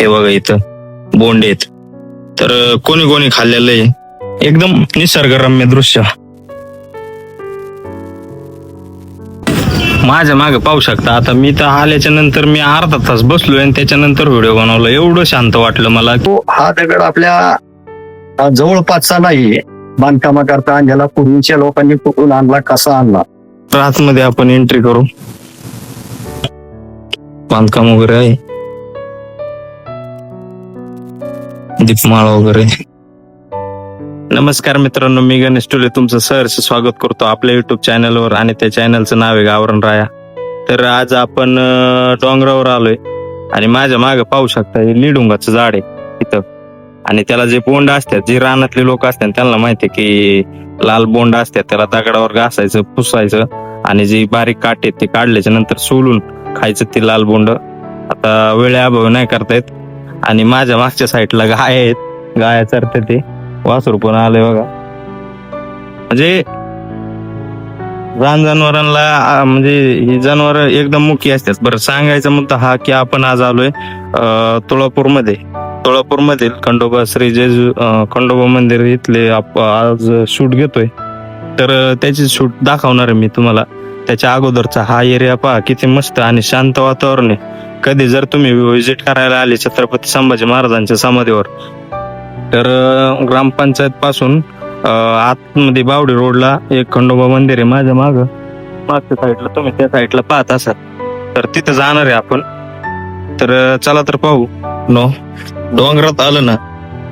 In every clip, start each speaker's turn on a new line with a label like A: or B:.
A: हे बघा इथं बोंड आहेत. तर कोणी कोणी खाल्लेलं आहे? एकदम निसर्गरम्य दृश्य. माझ्या मागे पाहू शकता आता मी तर आल्याच्यानंतर मी अर्धा तास बसलोय आणि त्याच्यानंतर व्हिडिओ बनवला. एवढं शांत वाटलं मला.
B: तो हा दगड आपल्या जवळपासचा नाही. बांधकामाकरता आणलेला पूर्वीच्या लोकांनी कुठून आणला कसा आणला?
A: तर आतमध्ये आपण एंट्री करू. बांधकाम वगैरे आहे. दीपमाळ वगैरे. नमस्कार मित्रांनो मी गणेश टोले. तुमचं सहर्ष स्वागत करतो आपल्या युट्यूब चॅनलवर आणि त्या चॅनलचं नाव आहे गावरण राया. तर आज आपण डोंगरावर आलोय आणि माझ्या मागे पाहू शकता हे लिडुंगाचं झाड आहे इथं. आणि त्याला जे बोंड असतात जे रानातले लोक असतात त्यांना माहिती की लाल बोंड असतात त्याला दगडावर घासायचं पुसायचं आणि जे बारीक काटे ते काढल्याच्या नंतर सोलून खायचं ते लाल बोंड. आता वेळेअभावी नाही करता येत. आणि माझ्या मागच्या साईडला गाय आहेत. गाया चरते ते. वासरू पण आले बघा. म्हणजे रान जनावरांना म्हणजे ही जनावर एकदम मुखी असतात. बरं सांगायचा मुद्दा हा की आपण आज आलोय तुळापूरमध्ये. तुळापूरमधील खंडोबा श्री जेजू खंडोबा मंदिर इथले आप- आज शूट घेतोय. तर त्याची शूट दाखवणार आहे मी तुम्हाला. त्याच्या अगोदरचा हा एरिया पहा किती मस्त आणि शांत वातावरण आहे. कधी जर तुम्ही व्हिजिट करायला आले छत्रपती संभाजी महाराजांच्या समाधीवर तर ग्रामपंचायत पासून आतमध्ये बावडी रोडला एक खंडोबा मंदिर आहे माझ्या माग. मागच्या साईडला तुम्ही त्या साईडला पाहत असाल. तर तिथं जाणार आहे आपण. तर चला तर पाहू. नो डोंगरात आलं ना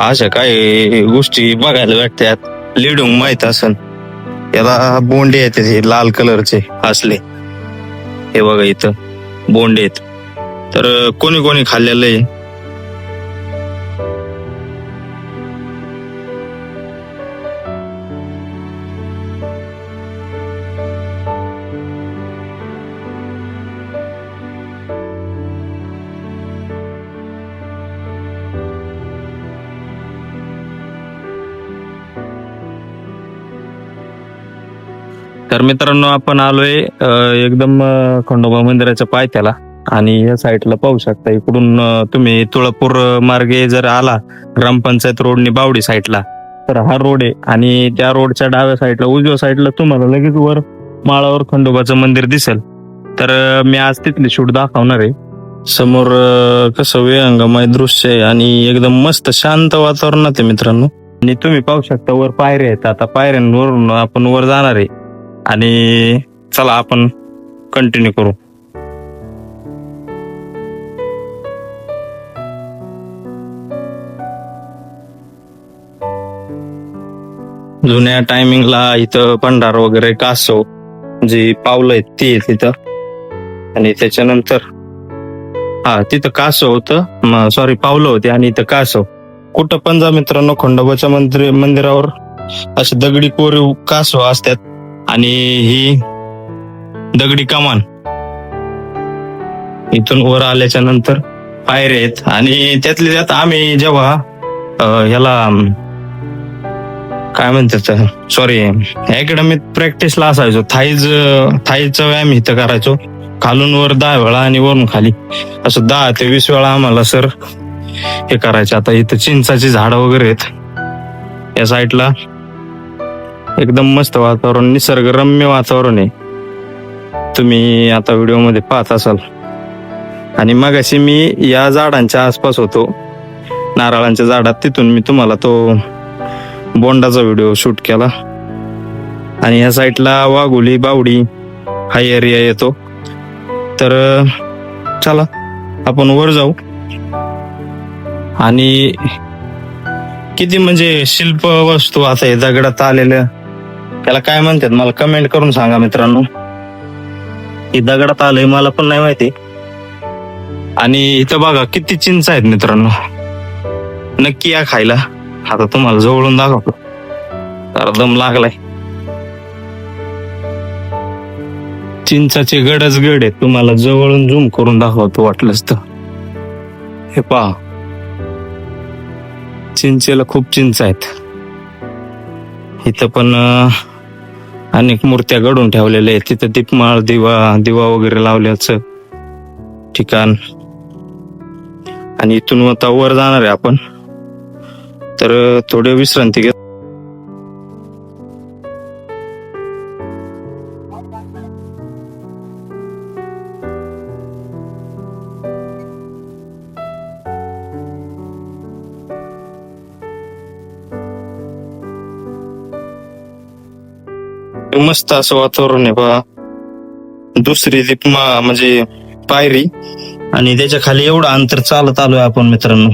A: अशा काही गोष्टी बघायला भेटतात. लिडून माहीत असन. याला बोंडे आहेत हे लाल कलरचे असले. हे बघा इथं बोंडे आहेत. तर कोणी कोणी खाल्लेलं आहे? तर मित्रांनो आपण आलोय एकदम खंडोबा मंदिराच्या पायथ्याला. आणि या साईडला पाहू शकता इकडून तुम्ही तुळापूर मार्गे जर आला ग्रामपंचायत रोडनी बावडी साईडला तर हा रोड आहे. आणि त्या रोडच्या डाव्या साईडला उजव्या साईडला तुम्हाला लगेच वर माळावर खंडोबाचं मंदिर दिसेल. तर मी आज तिथली शूट दाखवणार आहे. समोर कसं विहंगमय दृश्य आहे आणि एकदम मस्त शांत वातावरणात आहे मित्रांनो. आणि तुम्ही पाहू शकता वर पायऱ्या आहेत. आता पायऱ्यांवरून आपण वर जाणार आहे. आणि चला आपण कंटिन्यू करू. जुन्या टायमिंगला इथं भंडार वगैरे कासव जी पावलं आहेत ती आहे तिथं आणि त्याच्यानंतर हा तिथं कासव होतं सॉरी पावलं होती आणि इथं कासव कुठं पण जा मित्रांनो खंडोबाच्या मंदिर मंदिरावर असे दगडी कोरीव कासव असतात आणि ही दगडी कमान. इथून वर आल्याच्यानंतर पायऱ्या आहेत. आणि त्यातले त्यात आम्ही जेव्हा ह्याला काय म्हणतात सॉरी अकॅडमीत प्रॅक्टिसला असायचो. थाईज थाईचा व्यायाम इथं करायचो. खालून वर दहा वेळा आणि वरून खाली. असं दहा ते वीस वेळा आम्हाला सर हे करायचे. आता इथं चिंचाची झाडं वगैरे आहेत. या साईडला एकदम मस्त वातावरण निसर्गरम्य वातावरण आहे. तुम्ही आता व्हिडिओमध्ये पाहत असाल. आणि मगाशी मी या झाडांच्या आसपास होतो. नारळांच्या झाडात तिथून मी तुम्हाला तो बोंडाचा व्हिडिओ शूट केला. आणि ह्या साईडला वाघोली बावडी हा एरिया येतो. तर चला आपण वर जाऊ. आणि किती म्हणजे शिल्प वस्तू आता हे दगडात आलेल्या त्याला काय म्हणतात मला कमेंट करून सांगा मित्रांनो. ही दगडात आलंय मला पण नाही माहिती. आणि इथं बघा किती चिंच आहेत मित्रांनो. नक्की या खायला. आता तुम्हाला जवळून दाखवतो. तर दम लागलाय. चिंचाचे गडच गड आहेत. तुम्हाला जवळून झूम करून दाखवतो वाटलंच तर. हे पहा. चिंचेला खूप चिंच आहेत. इथं पण अनेक मूर्त्या घडून ठेवलेल्या आहेत. तिथं दीपमाळ दिवा दिवा वगैरे लावल्याचं ठिकाण. आणि इथून आता वर जाणार आहे आपण. तर थोडे विश्रांती घे मस्त असं वातावरण आहे बा. दुसरी दीपमा म्हणजे पायरी. आणि त्याच्याखाली एवढं अंतर चालत आलोय आपण मित्रांनो.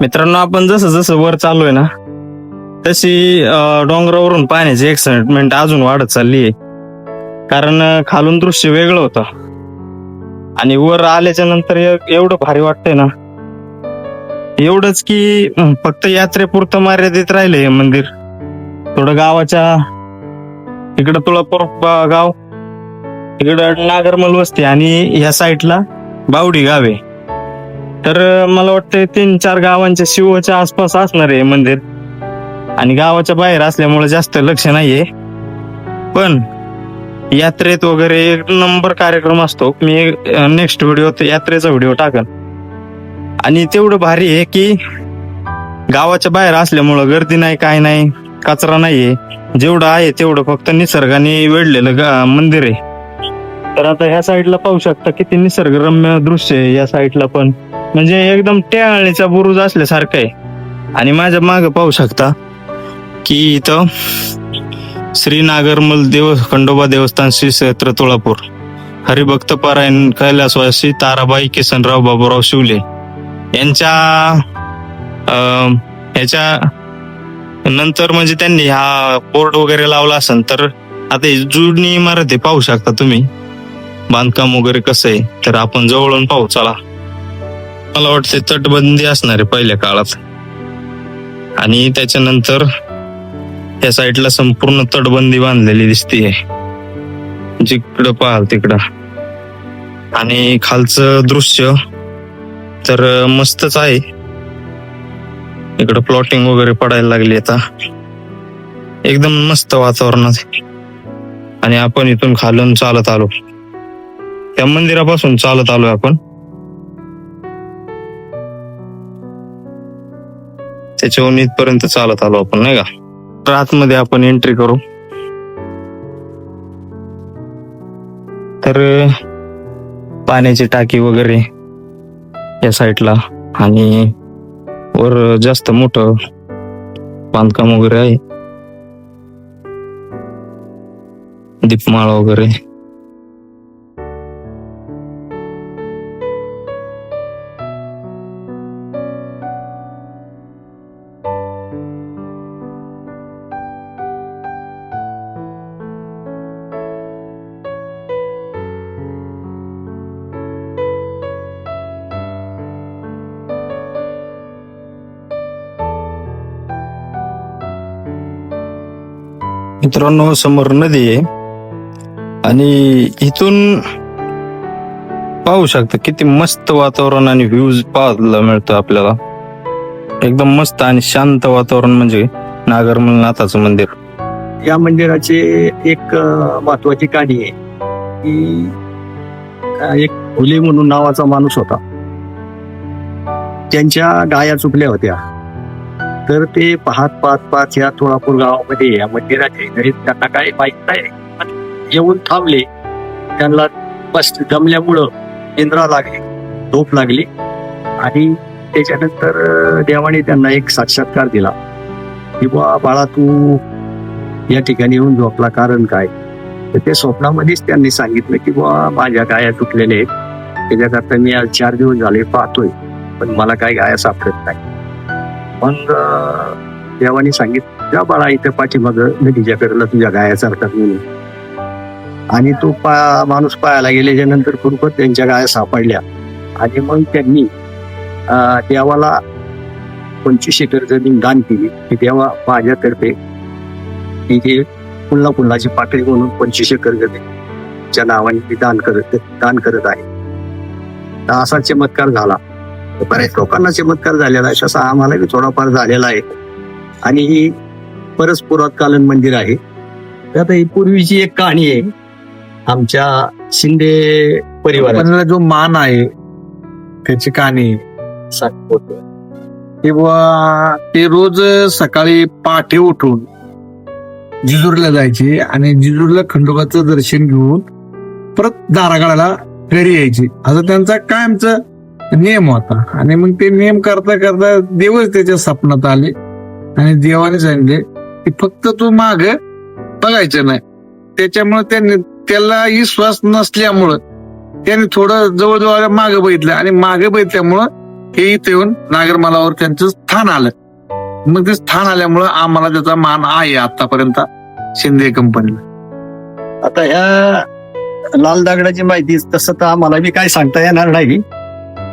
A: मित्रांनो आपण जसं जसं वर चाललोय ना तशी डोंगरावरून पाहण्याची एक्साइटमेंट अजून वाढत चालली आहे. कारण खालून दृश्य वेगळं होतं. आणि वर आल्याच्यानंतर एवढं भारी वाटतंय ना. एवढंच की फक्त यात्रेपुरतं मर्यादित राहिले हे मंदिर. थोडं गावाच्या इकडं तुळापूर ब- गाव. इकडं नागरमल वस्ती आणि ह्या साईडला बावडी गाव आहे. तर अं, मला वाटतं तीन चार गावांच्या शिवच्या आसपास असणार आहे हे मंदिर. आणि गावाच्या बाहेर असल्यामुळे जास्त लक्ष नाहीये. पण यात्रेत वगैरे एक नंबर कार्यक्रम असतो. मी नेक्स्ट व्हिडिओ यात्रेचा व्हिडिओ टाकन. आणि तेवढं भारी आहे की गावाच्या बाहेर असल्यामुळं गर्दी नाही काय नाही कचरा नाहीये. जेवढं आहे तेवढं फक्त निसर्गाने वेढलेलं गा- मंदिर आहे. तर आता ह्या साईडला पाहू शकता किती निसर्गरम्य दृश्य आहे या साईडला पण. म्हणजे एकदम टेळणीचा बुरुज असल्यासारखं आहे. आणि माझ्या मागे पाहू शकता की इथं श्री नागरमल देव खंडोबा देवस्थान श्री क्षेत्र तुळापूर. हरिभक्त पारायण कैलासवासी ताराबाई किसनराव बाबूराव शिवले. यांच्या अं, ह्याच्या नंतर म्हणजे त्यांनी हा बोर्ड वगैरे लावला असेल तर आता ही जुनी इमारत आहे पाहू शकता तुम्ही. बांधकाम वगैरे कसं आहे तर आपण जवळून पाहू चला. मला वाटते तटबंदी असणार आहे पहिल्या काळात. आणि त्याच्यानंतर या साईडला संपूर्ण तटबंदी बांधलेली दिसतीये जिकडं पाहाल तिकडं. आणि खालचं दृश्य तर मस्तच आहे. इकडं प्लॉटिंग वगैरे पडायला लागली आता. एकदम मस्त वातावरणात आणि आपण इथून खालून चालत आलो. त्या मंदिरापासून चालत आलोय आपण. त्याच्याहून इथपर्यंत चालत आलो आपण नाही का? आतमध्ये आपण एंट्री करू. तर पाण्याची टाकी वगैरे या साईडला आणि वर जास्त मोठं बांधकाम वगैरे आहे. दीपमाळ वगैरे. मित्रांनो समोर नदी आहे. आणि इथून पाहू शकता किती मस्त वातावरण आणि व्ह्यूज पाहायला मिळतं आपल्याला. एकदम मस्त आणि शांत वातावरण म्हणजे नागरमलनाथाचं मंदिर.
B: या मंदिराची एक महत्वाची कहाणी आहे. की एक फुले म्हणून नावाचा माणूस होता. त्यांच्या गाया चुकल्या होत्या. तर ते पाहत पाहत पाहत या थोडापूर गावामध्ये या मंदिराचे घरी त्यांना काही माहीत नाही. येऊन थांबले. त्यांना बस जमल्यामुळं इंद्रा लागली झोप लागली. आणि त्याच्यानंतर देवाने त्यांना एक साक्षात्कार दिला. की बा बाळा तू या ठिकाणी येऊन झोपला. कारण काय? तर ते स्वप्नामध्येच त्यांनी सांगितलं की बुवा माझ्या गाया तुटलेल्या आहेत. त्याच्याकरता मी आज चार दिवस झाले पाहतोय. पण मला काही गाया सापडत नाही मग देवाने सांगितलं जा बाळा इथे पाठीमाग नदीच्या तिच्याकडलं तुझ्या गाया चालतात म्हणून आणि तो पा माणूस पायाला गेल्याच्यानंतर खरोखर त्यांच्या गाया सापडल्या. आणि मग त्यांनी देवाला पंचवीस एकर जमीन दान केली. की देवा माझ्यातर्फे ही जी पुन्हा पुन्हाची पाकळी म्हणून पंचवीस एकर जमीनच्या नावाने ती दान करत दान करत आहे. असा चमत्कार झाला. बऱ्याच लोकांना चमत्कार झालेला आहे. तसा आम्हाला थोडाफार झालेला आहे. आणि ही परस्पुरातकालीन मंदिर आहे. तर आता ही पूर्वीची एक कहाणी आहे. आमच्या शिंदे परिवाराची.
C: आपल्याला जो मान आहे त्याची कहाणी.
D: सांगतो किंवा ते रोज सकाळी पहाटे उठून जिजूरला जायचे आणि जिजूरला खंडोबाचं दर्शन घेऊन परत दारागडाला घरी यायचे. असं त्यांचा कायमचा नियम होता. आणि मग ते नियम करता करता देवच त्याच्या स्वप्नात आले. आणि देवाने सांगितले की फक्त तू माग बघायचं नाही. त्याच्यामुळे त्यांनी त्याला विश्वास नसल्यामुळं त्याने थोडं जवळजवळ मागे बघितलं. आणि मागे बघितल्यामुळं हे इथे येऊन नागरमालावर त्यांचं स्थान आलं. मग ते स्थान आल्यामुळं आम्हाला त्याचा मान आहे आतापर्यंत शिंदे कंपनीला.
B: आता ह्या लाल दगडाची माहिती तसं तर आम्हाला बी काय सांगता येणार नाही.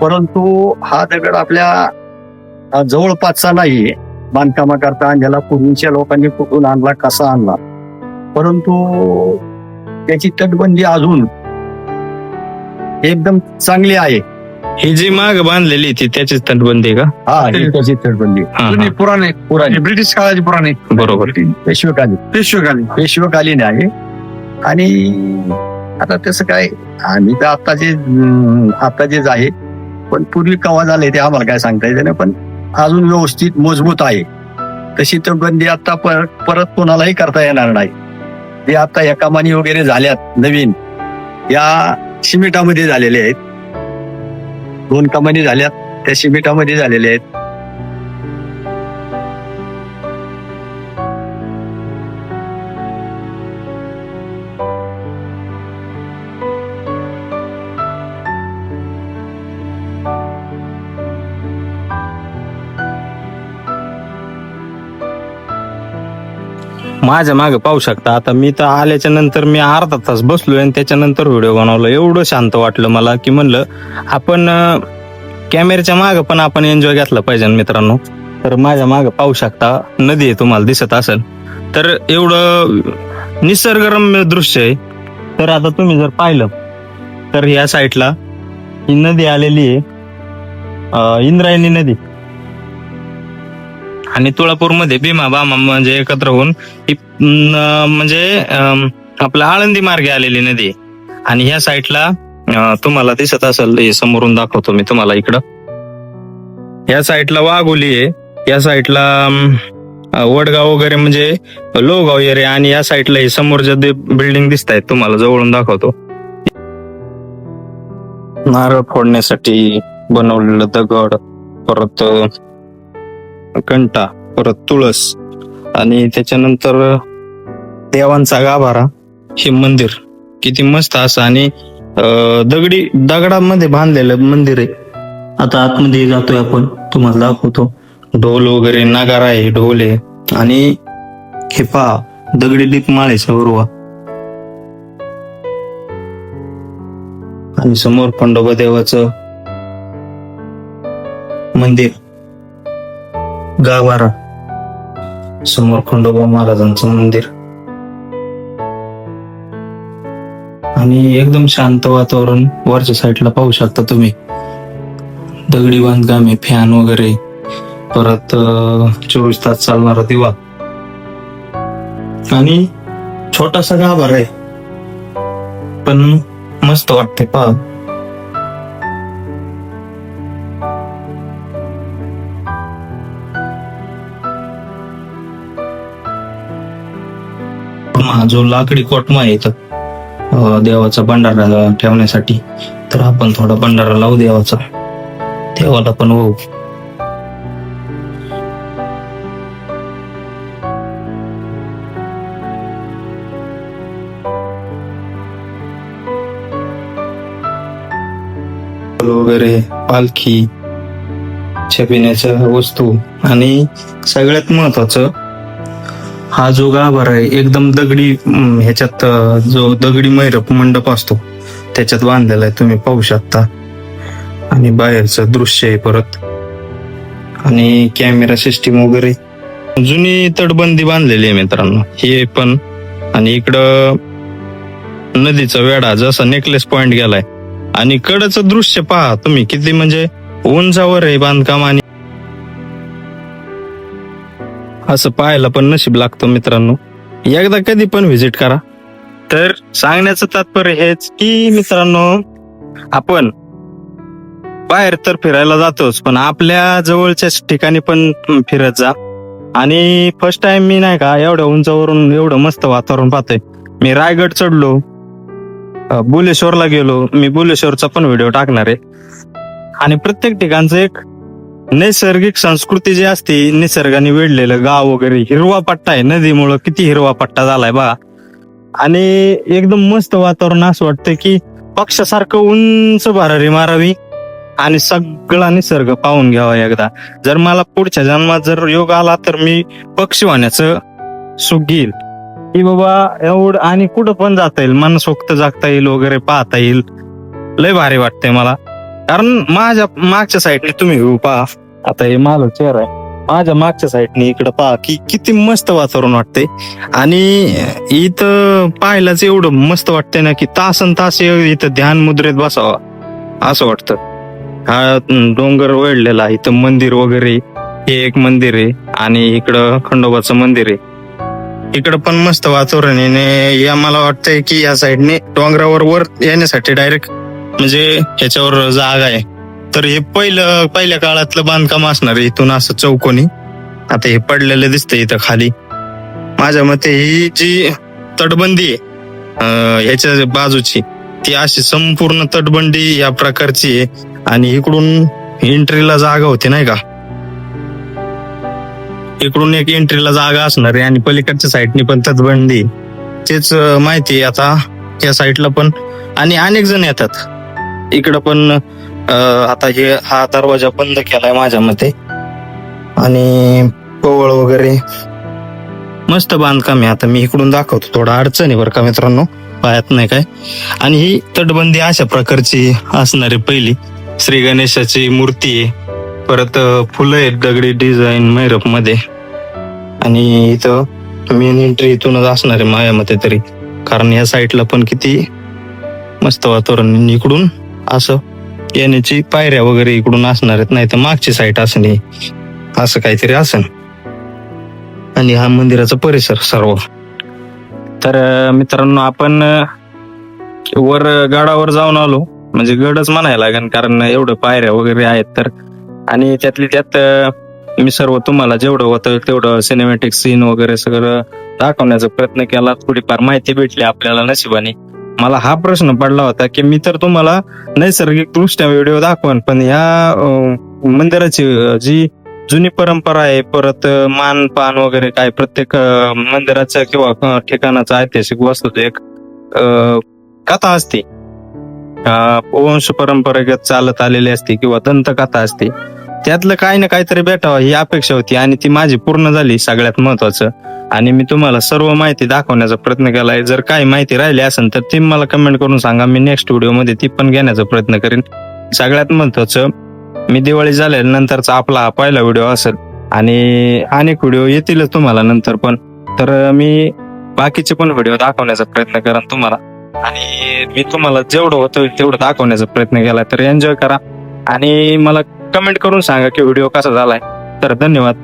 B: परंतु हा दगड आपल्या जवळपासचा नाही बांधकामाकरता आणलेला पूर्वीच्या लोकांनी कुठून आणला कसा आणला. परंतु त्याची तटबंदी अजून एकदम चांगली आहे.
A: ही जी माग बांधलेली ती त्याचीच तटबंदी आहे का?
B: हा ही त्याची तटबंदी.
A: हा, हा.
D: जुनी पुराणे
B: पुराणी.
D: ब्रिटिश काळाची पुराणे.
A: बरोबर.
B: पेशवेकालीन.
D: पेशवेकालीन.
B: पेशवेकालीन आहे. आणि आता तसं काय आम्ही तर आता जे आता जेच आहे. पण पूर्वी कवा झाले ते आम्हाला काय सांगता येते नाही पण अजून व्यवस्थित मजबूत आहे. तशी तर बंदी आता परत परत कोणालाही करता येणार नाही. जे आता या कमानी वगैरे झाल्यात नवीन. या सिमेंटामध्ये झालेले आहेत. दोन कमानी झाल्यात त्या सिमेंटामध्ये झालेल्या आहेत.
A: माझ्या मागे पाहू शकता. आता मी तर आल्याच्यानंतर मी अर्धा तास बसलो आणि त्याच्यानंतर व्हिडिओ बनवला. एवढं शांत वाटलं मला की म्हणलं आपण कॅमेऱ्याच्या मागं पण आपण एन्जॉय घेतला पाहिजे मित्रांनो. तर माझ्या मागं पाहू शकता नदी आहे तुम्हाला दिसत असेल. तर एवढं निसर्गरम्य दृश्य आहे. तर आता तुम्ही जर पाहिलं तर ह्या साईडला ही नदी आलेली आहे. इंद्रायणी नदी. आणि तुळापूरमध्ये भीमा बामा म्हणजे एकत्र होऊन ही म्हणजे आपला आपलं आळंदी मार्गे आलेली नदी आणि ह्या साईडला तुम्हाला दिसत असेल समोरून दाखवतो मी तुम्हाला इकडं. या साईडला वाघोली आहे. या साईडला वडगाव वगैरे म्हणजे लोगाव एरिया आणि या साईडला हे समोर जे बिल्डिंग दिसत आहेत तुम्हाला जवळून दाखवतो. नारळ फोडण्यासाठी बनवलेलं दगड परत कंटा परत तुळस आणि त्याच्यानंतर देवांचा गाभारा. हे मंदिर किती मस्त असं आणि दगडी दगडामध्ये बांधलेलं मंदिर आहे. आता आतमध्ये जातोय आपण तुम्हाला दाखवतो. ढोल वगैरे नागारा आहे ढोल आहे. आणि हे पहा दगडी दीप माळेचा उरवा आणि समोर पंडोबा देवाचं मंदिर. गाभारा समोर खंडोबा महाराजांचं मंदिर. आणि एकदम शांत वातावरण वरच्या साईडला पाहू शकता तुम्ही. दगडी बांधकाम आहे फॅन वगैरे. परत चोवीस तास चालणारा दिवा. आणि छोटासा गाभारा आहे. पण मस्त वाटते पहा. हा जो लाकडी कोटमा आहे इथं देवाचा भंडारा ठेवण्यासाठी तर आपण थोडा भंडारा लावू देवाचा. देवाला पण होऊ. वगैरे पालखी छबिण्याच्या वस्तू आणि सगळ्यात महत्वाचं हा जो गाभार आहे एकदम दगडी ह्याच्यात जो दगडी मैरप मंडप असतो त्याच्यात बांधलेला आहे तुम्ही पाहू शकता. आणि बाहेरचं दृश्य आहे परत. आणि कॅमेरा सिस्टीम वगैरे. जुनी तटबंदी बांधलेली आहे मित्रांनो हे पण. आणि इकडं नदीचा वेढा जसा नेकलेस पॉइंट गेलाय. आणि कडचं दृश्य पहा तुम्ही किती म्हणजे उंचावर आहे बांधकाम आणि असं पाहायला पण नशीब लागतं मित्रांनो. एकदा कधी पण व्हिजिट करा. तर सांगण्याचं तात्पर्य हेच की मित्रांनो आपण बाहेर तर फिरायला जातोच पण आपल्या जवळच्या ठिकाणी पण फिरत जा. आणि फर्स्ट टाइम मी नाही का एवढ्या उंचावरून एवढं मस्त वातावरण पाहतोय. मी रायगड चढलो बुलेश्वरला गेलो मी बुलेश्वरचा पण व्हिडिओ टाकणार आहे. आणि प्रत्येक ठिकाणचं एक नैसर्गिक संस्कृती जी असते निसर्गाने वेढलेलं गाव वगैरे हिरवा पट्टा आहे नदीमुळं किती हिरवा पट्टा झालाय बघा. आणि एकदम मस्त वातावरण असं वाटतं की पक्षासारखं उंच भरारी मारावी आणि सगळा निसर्ग पाहून घ्यावा एकदा. जर मला पुढच्या जन्मात जर योग आला तर मी पक्षी होण्याचं सुख घेईल. की बाबा एवढं आणि कुठं पण जाता येईल मनसोक्त जागता येईल वगैरे पाहता येईल. लय भारी वाटतंय मला. कारण माझ्या मागच्या साईडने तुम्ही घेऊ पहा आता हे माझा चेहरा आहे. माझ्या मागच्या साईडने इकडं पहा की किती मस्त वातावरण वाटतंय. आणि इथं पाहायलाच एवढं मस्त वाटतंय ना की तासन तास इथं ध्यान मुद्रेत बसावा असं वाटतं. हा डोंगर वळलेला आहे. इथं मंदिर वगैरे हे एक मंदिर आहे. आणि इकडं खंडोबाचं मंदिर आहे. इकडं पण मस्त वातावरण आहे. या मला वाटतंय की या साईडने डोंगरावर वर येण्यासाठी डायरेक्ट म्हणजे ह्याच्यावर जागा आहे. तर हे पहिलं पहिल्या काळातलं बांधकाम असणार आहे इथून असं चौकोनी. आता हे पडलेलं दिसतंय इथं खाली. माझ्या मते ही जी तटबंदी आहे ह्याच्या बाजूची ती अशी संपूर्ण तटबंदी या प्रकारची आहे आणि इकडून एंट्रीला जागा होती नाही का? इकडून एक एंट्रीला जागा असणार आहे आणि पलीकडच्या साईडनी पण तटबंदी तेच माहिती आहे आता या साईडला पण. आणि अनेक जण येतात. इकडं पण आता हे हा दरवाजा बंद केलाय माझ्या मते. आणि पोवळ वगैरे. मस्त बांधकाम आहे आता. मी इकडून दाखवतो. थोडं अडचण आहे बरं का मित्रांनो. पायात नाही काय. आणि ही तटबंदी अशा प्रकारची असणारी पहिली. श्री गणेशाची मूर्ती आहे. परत फुलं आहेत दगडी डिझाईन मैरपमध्ये. आणि इथं मेन एंट्री इथूनच असणार आहे माझ्या मते तरी. कारण या साईडला पण किती मस्त वातावरण इकडून असं येण्याची पायऱ्या वगैरे इकडून असणार आहेत नाही तर मागची साईट असणे असं काहीतरी असेल. आणि हा मंदिराचा परिसर सर्व. तर मित्रांनो आपण वर गडावर जाऊन आलो. म्हणजे गडच म्हणायला लागेल कारण एवढं पायऱ्या वगैरे आहेत तर. आणि त्यातली त्यात मी सर्व तुम्हाला जेवढं होतं तेवढं सिनेमॅटिक सीन वगैरे सगळं दाखवण्याचा प्रयत्न केला. थोडीफार माहिती भेटली आपल्याला नशिबाने. मला हा प्रश्न पडला होता की मी तर तुम्हाला नैसर्गिक दृष्ट्या व्हिडिओ दाखवन पण या मंदिराची जी जुनी परंपरा आहे परत मान पान वगैरे काय प्रत्येक अं, मंदिराचं किंवा अं, ठिकाणाचं ऐतिहासिक वस्तूचं एक कथा असते. वंश परंपरेगत चालत आलेली असते किंवा दंतकथा असते. त्यातलं काही ना काहीतरी भेटावं ही अपेक्षा होती आणि ती माझी पूर्ण झाली सगळ्यात महत्वाचं. आणि मी तुम्हाला सर्व माहिती दाखवण्याचा प्रयत्न केलाय. जर काही माहिती राहिली असेल तर ती मला कमेंट करून सांगा. मी नेक्स्ट व्हिडिओमध्ये ती पण घेण्याचा प्रयत्न करेन. सगळ्यात महत्वाचं मी दिवाळी झाल्यानंतरचा आपला हा पहिला व्हिडिओ असेल आणि अनेक व्हिडिओ येतीलच तुम्हाला नंतर पण. तर मी बाकीचे पण व्हिडिओ दाखवण्याचा प्रयत्न करेन तुम्हाला. आणि मी तुम्हाला जेवढं होतं तेवढं दाखवण्याचा प्रयत्न केला तर एन्जॉय करा. आणि मला कमेंट करून सांगा की व्हिडिओ कसा झालाय. तर धन्यवाद